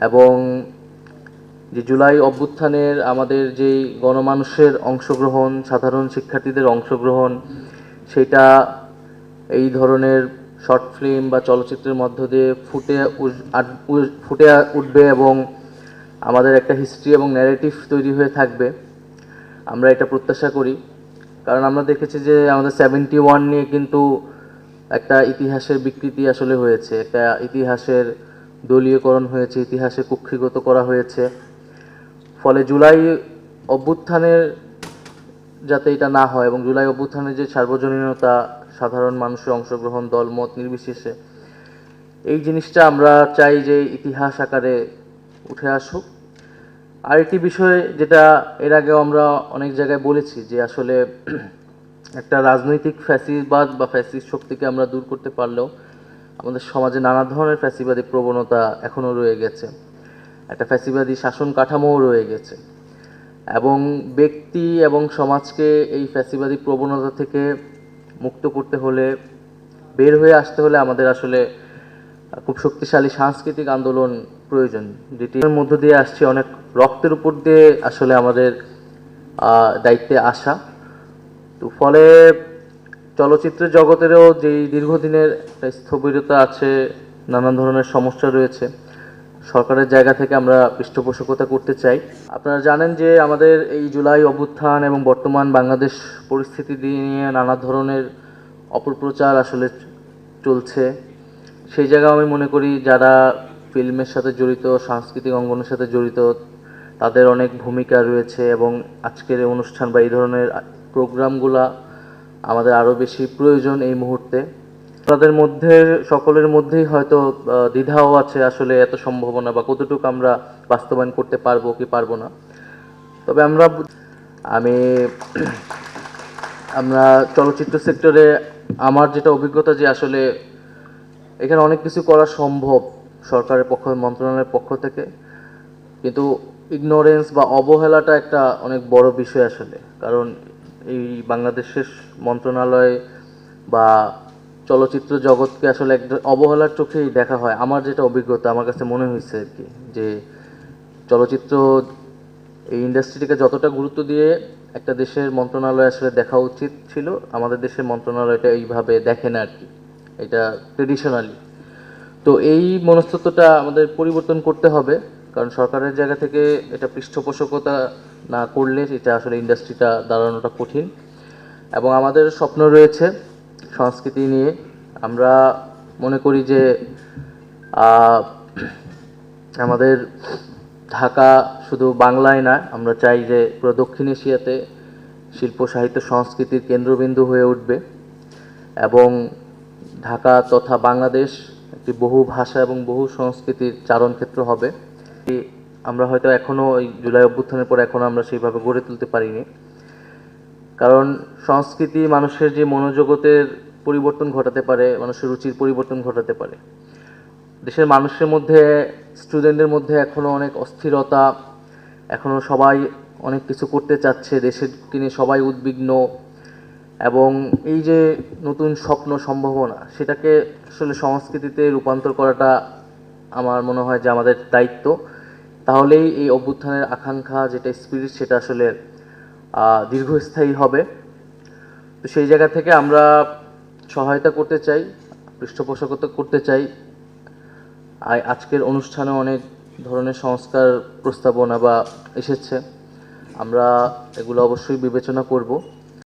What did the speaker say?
এবং যে জুলাই অভ্যুত্থানের আমাদের যেই গণমানুষের অংশগ্রহণ, সাধারণ শিক্ষার্থীদের অংশগ্রহণ, সেটা এই ধরনের শর্ট ফিল্ম বা চলচ্চিত্রের মধ্য দিয়ে ফুটে ফুটে উঠবে এবং আমাদের একটা হিস্ট্রি এবং ন্যারেটিভ তৈরি হয়ে থাকবে। আমরা এটা প্রত্যাশা করি। কারণ আমরা দেখেছি যে আমাদের সেভেন্টি ওয়ান নিয়ে কিন্তু একটা ইতিহাসের বিকৃতি আসলে হয়েছে। একটা ইতিহাসের দলীয়করণ হয়েছে, ইতিহাসে কুক্ষিগত করা হয়েছে। ফলে জুলাই অভ্যুত্থানের যাতে এটা না হয় এবং জুলাই অভ্যুত্থানের যে সার্বজনীনতা, সাধারণ মানুষের অংশগ্রহণ দলমত নির্বিশেষে, এই জিনিসটা আমরা চাই যে ইতিহাস আকারে উঠে আসুক। আরেকটি বিষয় যেটা এর আগেও আমরা অনেক জায়গায় বলেছি যে আসলে একটা রাজনৈতিক ফ্যাসিবাদ বা ফ্যাসিস্ট শক্তিকে আমরা দূর করতে পারলেও আমাদের সমাজে নানা ধরনের ফ্যাসিবাদী প্রবণতা এখনও রয়ে গেছে। একটা ফ্যাসিবাদী শাসন কাঠামোও রয়ে গেছে। এবং ব্যক্তি এবং সমাজকে এই ফ্যাসিবাদী প্রবণতা থেকে মুক্ত করতে হলে, বের হয়ে আসতে হলে আমাদের আসলে খুব শক্তিশালী সাংস্কৃতিক আন্দোলন প্রয়োজন। যেটি এর মধ্য দিয়ে আসছে, অনেক রক্তের উপর দিয়ে আসলে আমাদের দায়িত্বে আসা। তো ফলে চলচ্চিত্র জগতেরও যেই দীর্ঘদিনের স্থবিরতা আছে, নানান ধরনের সমস্যা রয়েছে, সরকারের জায়গা থেকে আমরা পৃষ্ঠপোষকতা করতে চাই। আপনারা জানেন যে আমাদের এই জুলাই অভ্যুত্থান এবং বর্তমান বাংলাদেশ পরিস্থিতি নিয়ে নানা ধরনের অপপ্রচার আসলে চলছে। সেই জায়গায় আমি মনে করি যারা ফিল্মের সাথে জড়িত, সাংস্কৃতিক অঙ্গনের সাথে জড়িত, তাদের অনেক ভূমিকা রয়েছে এবং আজকের অনুষ্ঠান বা এই ধরনের প্রোগ্রামগুলা আমাদের আরও বেশি প্রয়োজন এই মুহূর্তে। তাদের মধ্যে, সকলের মধ্যেই হয়তো দ্বিধাও আছে আসলে এত সম্ভাবনা বা কতটুকু আমরা বাস্তবায়ন করতে পারব কি পারব না। তবে আমরা আমি, আমরা চলচ্চিত্র সেক্টরে আমার যেটা অভিজ্ঞতা যে আসলে এখানে অনেক কিছু করা সম্ভব সরকারের পক্ষ, মন্ত্রণালয়ের পক্ষ থেকে। কিন্তু ইগনোরেন্স বা অবহেলাটা একটা অনেক বড় বিষয় আসলে। কারণ এই বাংলাদেশের মন্ত্রণালয় বা চলচ্চিত্র জগৎকে আসলে এক অবহেলার চোখেই দেখা হয়। আমার যেটা অভিজ্ঞতা, আমার কাছে মনে হয়েছে আর কি, যে চলচ্চিত্র এই ইন্ডাস্ট্রিটিকে যতটা গুরুত্ব দিয়ে একটা দেশের মন্ত্রণালয় আসলে দেখা উচিত ছিল, আমাদের দেশের মন্ত্রণালয়টা এইভাবে দেখে না আর কি, এটা ট্রেডিশনালি তো এই মনস্তত্বটা আমাদের পরিবর্তন করতে হবে, কারণ সরকারের জায়গা থেকে এটা পৃষ্ঠপোষকতা না করলে এটা আসলে ইন্ডাস্ট্রিটা দাঁড়ানোটা কঠিন। এবং আমাদের স্বপ্ন রয়েছে সংস্কৃতি নিয়ে। আমরা মনে করি যে আমাদের ঢাকা শুধু বাংলায় না, আমরা চাই যে পুরো দক্ষিণ এশিয়াতে শিল্প, সাহিত্য, সংস্কৃতির কেন্দ্রবিন্দু হয়ে উঠবে। এবং ঢাকা তথা বাংলাদেশ একটি বহু ভাষা এবং বহু সংস্কৃতির চারণক্ষেত্র হবে। আমরা হয়তো এখনও ওই জুলাই অভ্যুত্থানের পর এখনও আমরা সেইভাবে গড়ে তুলতে পারিনি। কারণ সংস্কৃতি মানুষের যে মনোজগতের পরিবর্তন ঘটাতে পারে, মানুষের রুচির পরিবর্তন ঘটাতে পারে। দেশের মানুষের মধ্যে স্টুডেন্টদের মধ্যে এখনও অনেক অস্থিরতা এখনও সবাই অনেক কিছু করতে চাচ্ছে, দেশের কিনে সবাই উদ্বিগ্ন এবং এই যে নতুন স্বপ্ন, সম্ভাবনা, সেটাকে আসলে সংস্কৃতিতে রূপান্তর করাটা আমার মনে হয় যে আমাদের দায়িত্ব। তাহলেই এই অভ্যুত্থানের আকাঙ্ক্ষা, যেটা স্পিরিট সেটা আসলে দীর্ঘস্থায়ী হবে। তো সেই জায়গা থেকে আমরা সহায়তা করতে চাই, পৃষ্ঠপোষকতা করতে চাই। আজকের অনুষ্ঠানে অনেক ধরনের সংস্কার প্রস্তাবনা বা এসেছে। আমরা এগুলো অবশ্যই বিবেচনা করব।